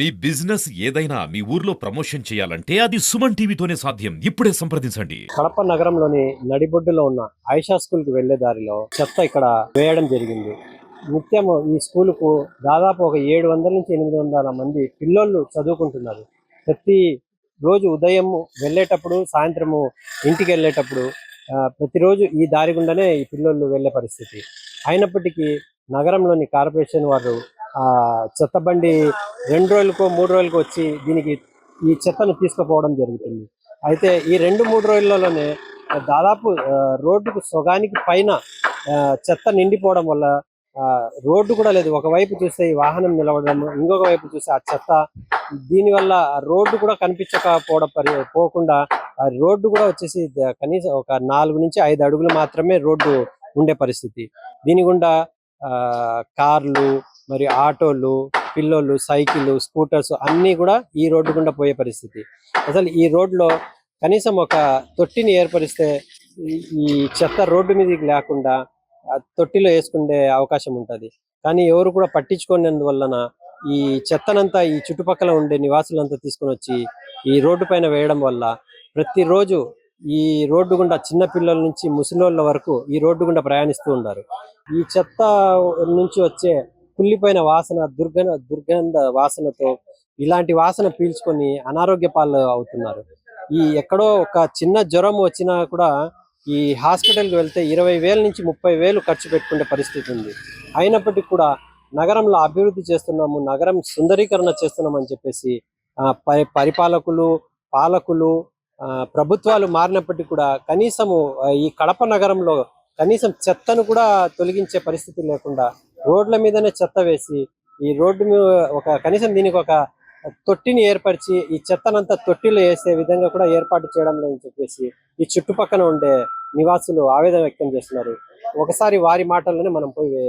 మీ business ఏదైనా మీ ఊర్లో promotion చేయాలంటే అది సుమన్ టీవీతోనే సాధ్యం. ఇప్పుడే సంప్రదించండి. కడప నగరంలోని నడిబొడ్డులో ఉన్న ఆయిషా స్కూల్కు వెళ్ళే దారిలో చెత్త ఇక్కడ వేయడం జరిగింది. నిత్యం ఈ స్కూల్కు దాదాపు ఒక ఏడు వందల నుంచి ఎనిమిది వందల మంది పిల్లోళ్ళు చదువుకుంటున్నారు. ప్రతి రోజు ఉదయం వెళ్ళేటప్పుడు సాయంత్రము ఇంటికి వెళ్ళేటప్పుడు ప్రతిరోజు ఈ దారి గుండానే ఈ పిల్లోళ్ళు వెళ్ళే పరిస్థితి. అయినప్పటికీ నగరంలోని కార్పొరేషన్ వారు చెత్త బండి రెండు రోజులకో మూడు రోజులకో వచ్చి దీనికి ఈ చెత్తను తీసుకుపోవడం జరుగుతుంది. అయితే ఈ రెండు మూడు రోజులలోనే దాదాపు రోడ్డుకు సొగానికి పైన ఆ, చెత్త నిండిపోవడం వల్ల ఆ, రోడ్డు కూడా లేదు. ఒకవైపు చూస్తే ఈ వాహనం నిలవడం ఇంకొక వైపు చూస్తే ఆ చెత్త దీనివల్ల రోడ్డు కూడా కనిపించకపోవడం పరి పోకుండా ఆ రోడ్డు కూడా వచ్చేసి కనీసం ఒక నాలుగు నుంచి ఐదు అడుగులు మాత్రమే రోడ్డు ఉండే పరిస్థితి. దీని గుండా ఆ, కార్లు మరి ఆటోలు పిల్లోళ్ళు సైకిళ్ళు స్కూటర్స్ అన్నీ కూడా ఈ రోడ్డు గుండా పోయే పరిస్థితి. అసలు ఈ రోడ్లో కనీసం ఒక తొట్టిని ఏర్పరిస్తే ఈ- చెత్త రోడ్డు మీదకి లేకుండా తొట్టిలో వేసుకునే అవకాశం ఉంటుంది. కానీ ఎవరు కూడా పట్టించుకునేందువలన ఈ చెత్తనంతా ఈ చుట్టుపక్కల ఉండే నివాసులంతా తీసుకొని వచ్చి ఈ రోడ్డు పైన వేయడం వల్ల ప్రతిరోజు ఈ రోడ్డు గుండా చిన్న పిల్లల నుంచి ముసలోళ్ళ వరకు ఈ రోడ్డు గుండా ప్రయాణిస్తూ ఉంటారు ఈ చెత్త నుంచి వచ్చే కుళ్ళిపోయిన వాసన దుర్గంధ దుర్గంధ వాసనతో ఇలాంటి వాసన పీల్చుకొని అనారోగ్య పాలు అవుతున్నారు. ఈ ఎక్కడో ఒక చిన్న జ్వరం వచ్చినా కూడా ఈ హాస్పిటల్కి వెళ్తే ఇరవై వేల నుంచి ముప్పై వేలు ఖర్చు పెట్టుకునే పరిస్థితి ఉంది. అయినప్పటికీ కూడా నగరంలో అభివృద్ధి చేస్తున్నాము నగరం సుందరీకరణ చేస్తున్నాం అని చెప్పేసి ఆ, పరి పరిపాలకులు పాలకులు ఆ, ప్రభుత్వాలు మారినప్పటికీ కూడా కనీసము ఈ కడప నగరంలో కనీసం చెత్తను కూడా తొలగించే పరిస్థితి లేకుండా రోడ్ల మీదనే చెత్త వేసి ఈ రోడ్డు ఒక కనీసం దీనికి ఒక తొట్టిని ఏర్పరిచి ఈ చెత్తనంతా తొట్టిలో వేసే విధంగా కూడా ఏర్పాటు చేయడం లేదని చెప్పేసి ఈ చుట్టుపక్కల ఉండే నివాసులు ఆవేదన వ్యక్తం చేస్తున్నారు. ఒకసారి వారి మాటల్లోనే మనం పోయి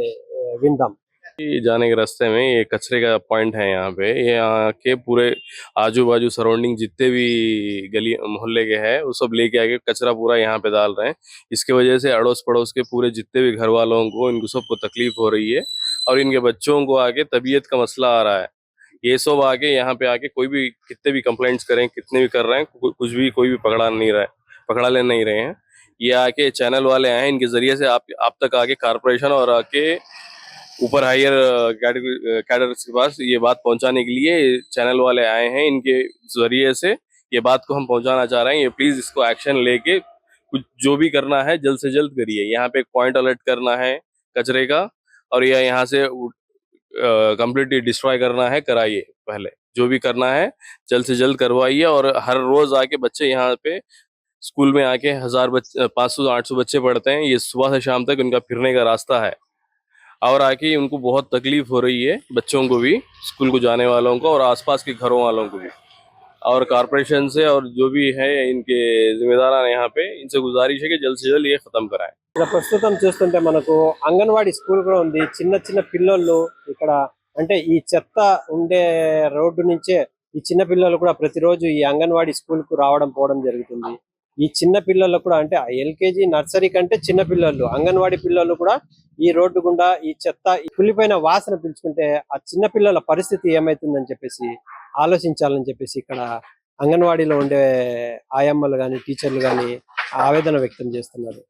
విందాం. जाने के रास्ते में ये कचरे का पॉइंट है यहाँ पे। ये यहाँ के पूरे आजू बाजू सराउंडिंग जितने भी गली, मोहल्ले के हैं, वो सब लेके आके कचरा पूरा यहाँ पे डाल रहे हैं। इसके वजह से अड़ोस पड़ोस के पूरे जितने भी घर वालों को, इनको सबको तकलीफ़ हो रही है और इनके बच्चों को आके तबीयत का मसला आ रहा है। ये सब आके यहाँ पे आके कोई भी, कितने भी कंप्लेंट्स करें, कितने भी कर रहे हैं कुछ भी, कोई भी पकड़ा नहीं रहा पकड़ा ले नहीं रहे हैं। ये आके चैनल वाले हैं, इनके ज़रिए से आप आप तक आके कारपोरेशन और आके ऊपर हायर कैडर्स के पास ये बात पहुँचाने के लिए चैनल वाले आए हैं इनके ज़रिए से। ये बात को हम पहुंचाना चाह रहे हैं। ये प्लीज़ इसको एक्शन लेके कुछ जो भी करना है जल्द से जल्द करिए। यहाँ पे एक पॉइंट अलर्ट करना है कचरे का और यह यहाँ से कम्प्लीटली डिस्ट्रॉय करना है, कराइए पहले। जो भी करना है जल्द से जल्द करवाइए और हर रोज आके बच्चे यहाँ पे स्कूल में आके हज़ार बच्चे पाँच सौ, आठ सौ बच्चे पढ़ते हैं। ये सुबह से शाम तक उनका फिरने का रास्ता है। और आके उनको बहुत तकलीफ हो रही है बच्चों को भी स्कूल को जाने वालों को और आसपास के घरों वालों को भी और कारपोरेशन से और जो भी है इनके जिम्मेदार हैं यहाँ पे इनसे गुजारिश है कि जल्द से जल्द ये खत्म कराएं ఇక్కడ ప్రస్తుతం చూస్తుంటే మనకు అంగన్వాడీ స్కూల్ కూడా ఉంది చిన్న చిన్న పిల్లోళ్ళు ఇక్కడ అంటే ఈ చెత్త ఉండే రోడ్డు నుంచే ఈ చిన్న పిల్లలు కూడా ప్రతిరోజు ఈ అంగన్వాడీ స్కూల్ కు రావడం పోవడం జరుగుతుంది ఈ చిన్న పిల్లలు కూడా అంటే ఎల్కేజీ నర్సరీ కంటే చిన్న పిల్లలు అంగన్వాడీ పిల్లలు కూడా ఈ రోడ్డు గుండా ఈ చెత్త ఈ కుళ్ళిపోయిన వాసన పీల్చుకుంటే ఆ చిన్న పిల్లల పరిస్థితి ఏమైతుందని చెప్పేసి ఆలోచించాలని చెప్పేసి ఇక్కడ అంగన్వాడీలో ఉండే ఆయమ్మలు కానీ టీచర్లు కానీ ఆవేదన వ్యక్తం చేస్తున్నారు.